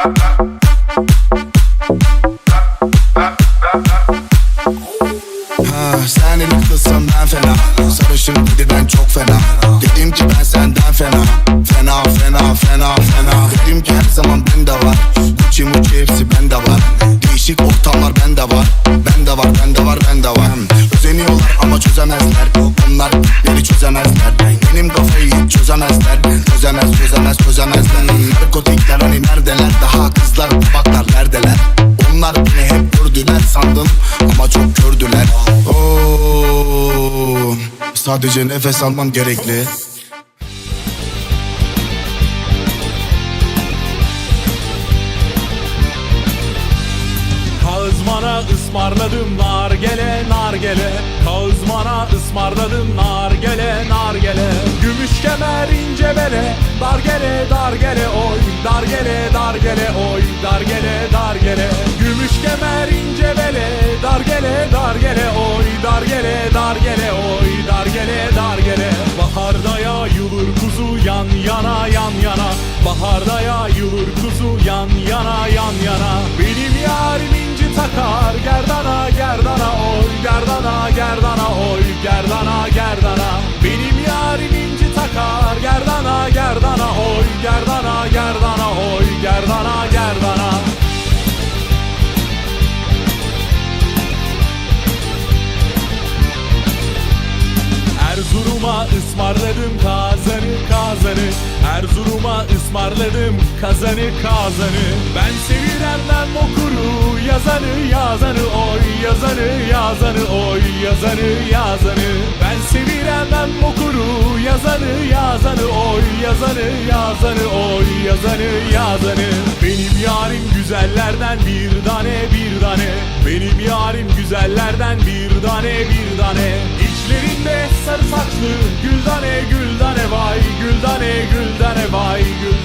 Ha, sen kızsan ben fena. Sarışın dediden çok fena. Dedim ki ben senden fena. Fena fena fena fena. Dedim ki her zaman bende var. Gucci mucci bende var. Değişik ortamlar bende var. Bende var bende var bende var. Özeniyorlar ama çözemezler. Onlar beni çözemezler. Benim hiç çözemezler Çözemez çözemez çözemezler Narkotikler hani neredeler? Daha kızlar babaklar neredeler? Onlar beni hep gördüler sandım Ama çok kördüler Oo, Sadece nefes almam gerekli. Kazmana ısmarladım nar gele nar gele Kazmana ısmarladım nar gele nar gele Kemer ince bele Dar gele dar gele oy. Dar gele dar gele oy. Dar gele dar gele. Gümüş kemer ince bele Dar gele dar gele oy. Dar gele dar gele oy. Dar gele dar gele. Baharda yayılır kuzu yan yana yan yana. Baharda yayılır kuzu yan yana Erzurum'a ısmarladım kazanı kazanı. Erzurum'a ısmarladım kazanı kazanı. Ben seviremden okuru yazanı yazanı oy yazanı yazanı oy yazanı yazanı. Ben seviremden okuru yazanı yazanı oy yazanı yazanı oy yazanı yazanı. Benim yarim güzellerden bir tane bir tane. Benim yarim güzellerden bir tane bir tane sarı saçlı güldane güldane vay Güldane güldane vay Güldane